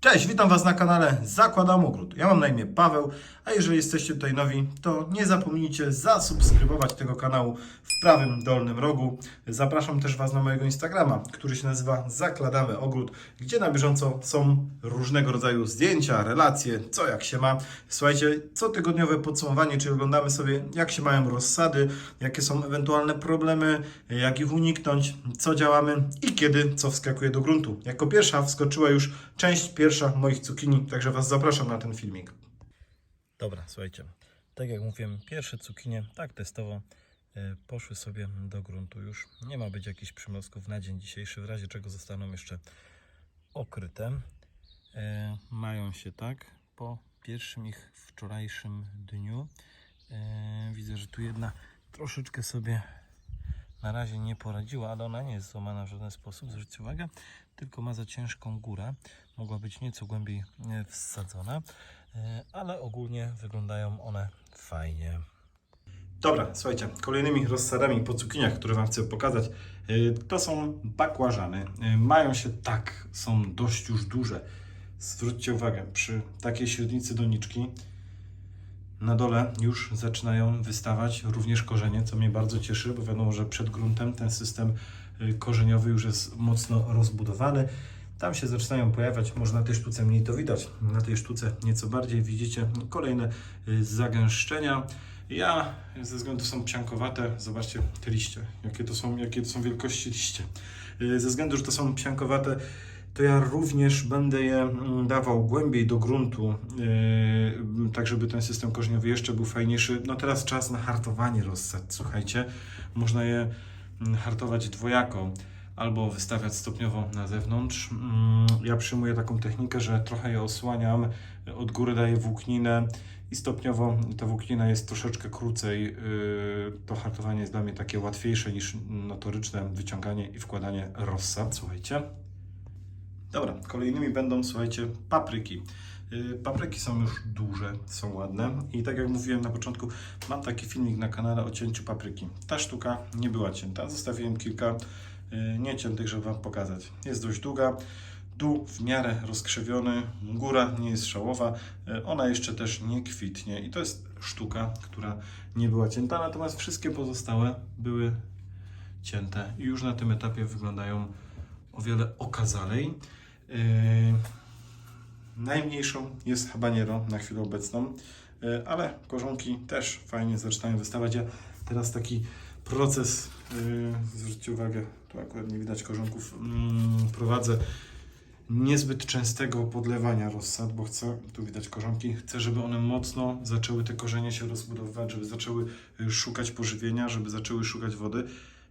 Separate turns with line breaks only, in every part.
Cześć, witam Was na kanale Zakładam Ogród. Ja mam na imię Paweł, a jeżeli jesteście tutaj nowi, to nie zapomnijcie zasubskrybować tego kanału w prawym dolnym rogu. Zapraszam też Was na mojego Instagrama, który się nazywa Zakładamy Ogród, gdzie na bieżąco są różnego rodzaju zdjęcia, relacje, co jak się ma. Słuchajcie, cotygodniowe podsumowanie, czyli oglądamy sobie jak się mają rozsady, jakie są ewentualne problemy, jak ich uniknąć, co działamy i kiedy co wskakuje do gruntu. Jako pierwsza wskoczyła już część pierwsza moich cukinii, także Was zapraszam na ten filmik. Dobra, słuchajcie, tak jak mówiłem, pierwsze cukinie, tak testowo, e, poszły sobie do gruntu już. Nie ma być jakichś przymrozków na dzień dzisiejszy, w razie czego zostaną jeszcze okryte. E, mają się tak po pierwszym ich wczorajszym dniu. E, widzę, że tu jedna troszeczkę sobie na razie nie poradziła, ale ona nie jest złamana w żaden sposób, zwróćcie uwagę, tylko ma za ciężką górę. Mogła być nieco głębiej e, wsadzona, e, ale ogólnie wyglądają one fajnie. Dobra, słuchajcie, kolejnymi rozsadami po cukiniach, które Wam chcę pokazać, e, to są bakłażany. Mają się tak, są dość już duże. Zwróćcie uwagę, przy takiej średnicy doniczki na dole już zaczynają wystawać również korzenie, co mnie bardzo cieszy, bo wiadomo, że przed gruntem ten system y, korzeniowy już jest mocno rozbudowany. Tam się zaczynają pojawiać, może na tej sztuce mniej to widać, na tej sztuce nieco bardziej widzicie kolejne y, zagęszczenia. Ja ze względu są psiankowate, zobaczcie te liście, jakie to są, jakie to są wielkości liście. Y, Ze względu, że to są psiankowate, to ja również będę je mm, dawał głębiej do gruntu, yy, tak żeby ten system korzeniowy jeszcze był fajniejszy. No teraz czas na hartowanie rossad, słuchajcie. Można je mm, hartować dwojako, albo wystawiać stopniowo na zewnątrz. Mm, Ja przyjmuję taką technikę, że trochę je osłaniam, od góry daję włókninę i stopniowo ta włóknina jest troszeczkę krócej. Yy, To hartowanie jest dla mnie takie łatwiejsze niż notoryczne wyciąganie i wkładanie rossad, słuchajcie. Dobra, kolejnymi będą, słuchajcie, papryki. Yy, Papryki są już duże, są ładne i tak jak mówiłem na początku, mam taki filmik na kanale o cięciu papryki. Ta sztuka nie była cięta, zostawiłem kilka yy, nieciętych, żeby Wam pokazać. Jest dość długa, dół w miarę rozkrzywiony, góra nie jest szałowa, yy, ona jeszcze też nie kwitnie i to jest sztuka, która nie była cięta, natomiast wszystkie pozostałe były cięte i już na tym etapie wyglądają o wiele okazalej. Yy, najmniejszą jest habanero na chwilę obecną, yy, ale korzonki też fajnie zaczynają wystawać. Ja teraz taki proces, yy, zwróćcie uwagę, tu akurat nie widać korzonków, mm, prowadzę niezbyt częstego podlewania rozsad, bo chcę, tu widać korzonki, chcę, żeby one mocno zaczęły te korzenie się rozbudowywać, żeby zaczęły szukać pożywienia, żeby zaczęły szukać wody.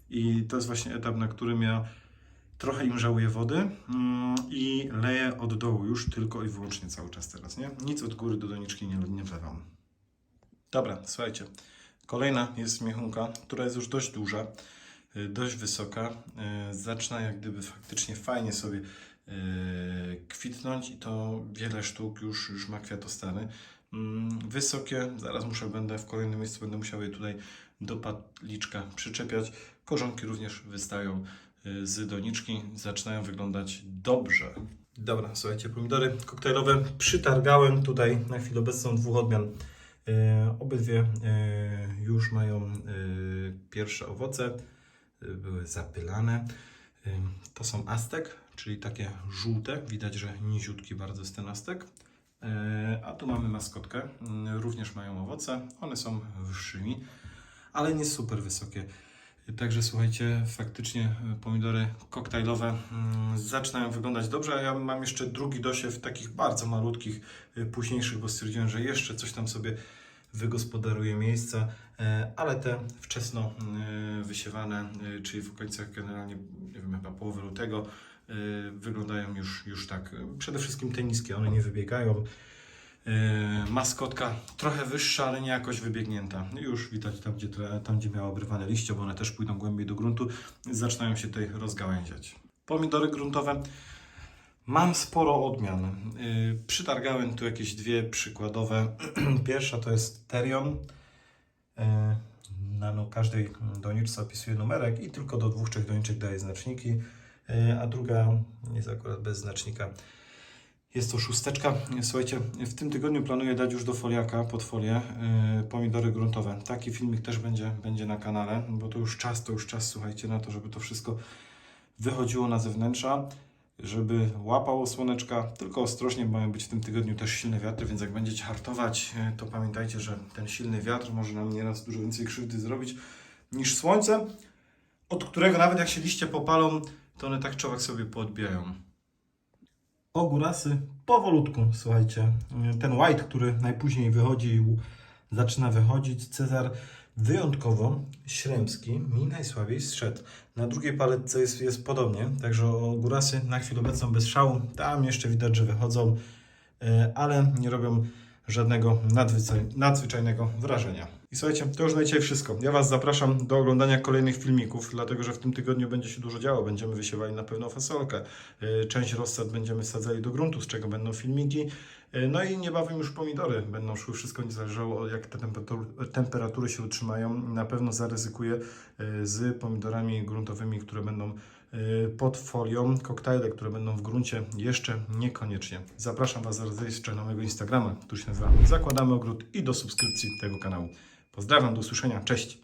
I to jest właśnie etap, na którym ja trochę im żałuję wody mm, i leję od dołu już tylko i wyłącznie cały czas teraz, nie? Nic od góry do doniczki nie, nie wlewam. Dobra, słuchajcie. Kolejna jest miechunka, która jest już dość duża, y, dość wysoka. y, Zaczyna jak gdyby faktycznie fajnie sobie y, kwitnąć i to wiele sztuk już, już ma kwiatostany. Mm, Wysokie, zaraz muszę, będę w kolejnym miejscu, będę musiał je tutaj do patliczka przyczepiać. Korzonki również wystają z doniczki, zaczynają wyglądać dobrze. Dobra, słuchajcie, pomidory koktajlowe przytargałem tutaj na chwilę obecną dwóch odmian. E, obydwie e, już mają e, pierwsze owoce, e, były zapylane. E, to są Aztek, czyli takie żółte, widać, że niziutki bardzo jest ten Aztek. E, a tu mamy maskotkę, mm, również mają owoce, one są wyższymi, ale nie super wysokie. Także słuchajcie, faktycznie e, pomidory koktajlowe mm, zaczynają wyglądać dobrze, a ja mam jeszcze drugi dosiew takich bardzo malutkich, e, późniejszych, bo stwierdziłem, że jeszcze coś tam sobie wygospodaruję miejsca, e, ale te wczesno wysiewane, czyli w okolicach generalnie, nie wiem, chyba połowy lutego, wyglądają już, już tak, przede wszystkim te niskie, one nie wybiegają. E, Maskotka trochę wyższa, ale nie jakoś wybiegnięta. Już widać tam, gdzie, tam, gdzie miała obrywane liście, bo one też pójdą głębiej do gruntu, zaczynają się tutaj rozgałęziać. Pomidory gruntowe. Mam sporo odmian. Yy, przytargałem tu jakieś dwie przykładowe. Pierwsza to jest Terion. Yy, na no, każdej doniczce opisuje numerek i tylko do dwóch, trzech doniczek daje znaczniki. Yy, a druga jest akurat bez znacznika. Jest to szósteczka. Słuchajcie, w tym tygodniu planuję dać już do foliaka, pod folię, yy, pomidory gruntowe. Taki filmik też będzie, będzie na kanale, bo to już czas, to już czas, słuchajcie, na to, żeby to wszystko wychodziło na zewnętrza, żeby łapało słoneczka, tylko ostrożnie, bo mają być w tym tygodniu też silne wiatry, więc jak będziecie hartować, yy, to pamiętajcie, że ten silny wiatr może nam nieraz dużo więcej krzywdy zrobić niż słońce, od którego nawet jak się liście popalą, to one tak człowiek sobie poodbijają. Ogórasy powolutku, słuchajcie. Ten white, który najpóźniej wychodzi, zaczyna wychodzić. Cezar wyjątkowo śremski mi najsłabiej zszedł. Na drugiej paletce jest, jest podobnie, także ogórasy na chwilę obecną bez szału. Tam jeszcze widać, że wychodzą, e, ale nie robią żadnego nadzwyczaj, nadzwyczajnego wrażenia. I słuchajcie, to już na dzisiaj wszystko. Ja Was zapraszam do oglądania kolejnych filmików, dlatego że w tym tygodniu będzie się dużo działo. Będziemy wysiewali na pewno fasolkę. Y, Część rozsad będziemy sadzali do gruntu, z czego będą filmiki. Y, No i niebawem już pomidory będą szły. Wszystko nie zależało, jak te temperatury, się utrzymają. Na pewno zaryzykuję y, z pomidorami gruntowymi, które będą pod folią. Koktajle, które będą w gruncie jeszcze niekoniecznie. Zapraszam Was zaraz jeszcze na mojego Instagrama, który się nazywa Zakładamy Ogród i do subskrypcji tego kanału. Pozdrawiam, do usłyszenia, cześć.